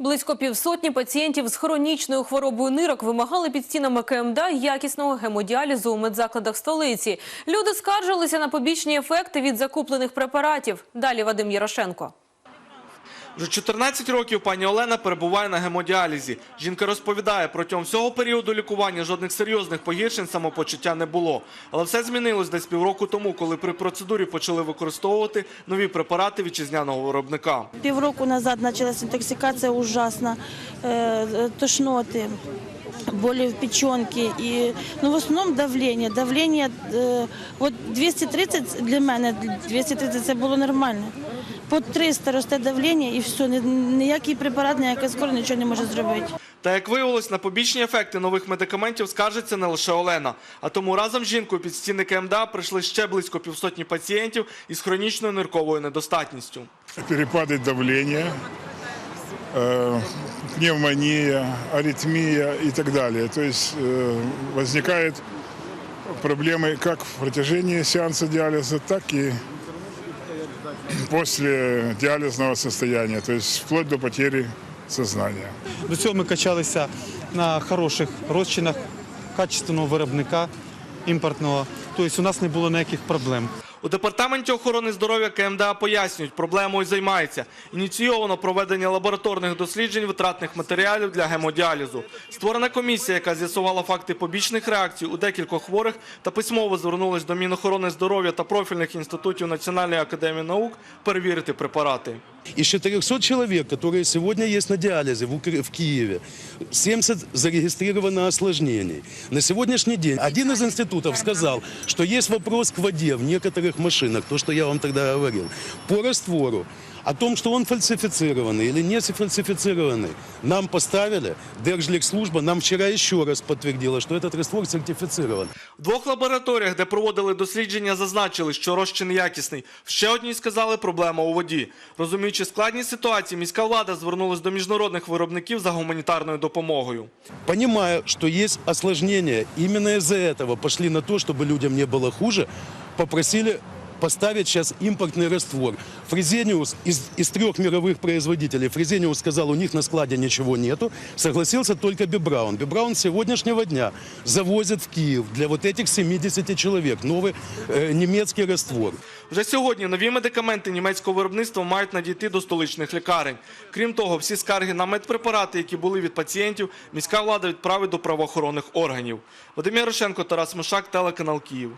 Близько півсотні пацієнтів з хронічною хворобою нирок вимагали під стінами КМДА якісного гемодіалізу у медзакладах столиці. Люди скаржилися на побічні ефекти від закуплених препаратів. Далі Вадим Ярошенко. Вже 14 років пані Олена перебуває на гемодіалізі. Жінка розповідає, протягом всього періоду лікування жодних серйозних погіршень самопочуття не було. Але все змінилось десь півроку тому, коли при процедурі почали використовувати нові препарати вітчизняного виробника. Півроку назад почалась інтоксикація ужасна, е, е, тошноти, болі в печінці і ну, в основному давлення. Давлення е, от 230 для мене 230 це було нормально По 300 росте давлення і все, ні- ніякий препарат, ніяка скоро нічого не може зробити. Та як виявилось, на побічні ефекти нових медикаментів скаржиться не лише Олена. А тому разом з жінкою під стіни КМДА прийшли ще близько півсотні пацієнтів із хронічною нирковою недостатністю. перепады давления, э, пневмония, аритмия и так далее. То есть э, возникают проблемы как в протяжении сеанса диализа, так и после диализного состояния, то есть вплоть до потери сознания. До цього ми качалися на хороших розчинах качественного виробника імпортного. Тобто у нас не було ніяких проблем. У департаменті охорони здоров'я КМДА пояснюють, проблемою займається. Ініційовано проведення лабораторних досліджень витратних матеріалів для гемодіалізу. Створена комісія, яка з'ясувала факти побічних реакцій у декількох хворих та письмово звернулась до Мінохорони здоров'я та профільних інститутів Національної академії наук перевірити препарати. Из 400 человек, которые сегодня есть на диализе в, Укра- в Киеве, 70 зарегистрировано осложнений. На сегодняшний день один из институтов сказал, что есть вопрос к воде в некоторых машинах, то, что я вам тогда говорил, по раствору. О том, что он фальсифицированный или не фальсифицированный, нам поставили, Держликслужба нам вчера еще раз подтвердила, что этот раствор сертифицирован. В двох лабораторіях, де проводили дослідження, зазначили, що розчин якісний. В ще одній сказали проблема у воді. Розуміючи складність ситуації, міська влада звернулась до міжнародних виробників за гуманітарною допомогою. Понимая, что есть осложнения, именно из-за этого пошли на то, чтобы людям не было хуже, попросили поставить сейчас импортный раствор. Фрезениус из, из трех мировых производителей, Фрезениус сказал, у них на складе ничего нету, согласился только Бибраун. Бибраун с сегодняшнего дня завозит в Киев для вот этих 70 человек новый э, немецкий раствор. Вже сьогодні нові медикаменти німецького виробництва мають надійти до столичних лікарень. Крім того, всі скарги на медпрепарати, які були від пацієнтів, міська влада відправить до правоохоронних органів. Вадим Ярошенко, Тарас Мишак, телеканал Київ.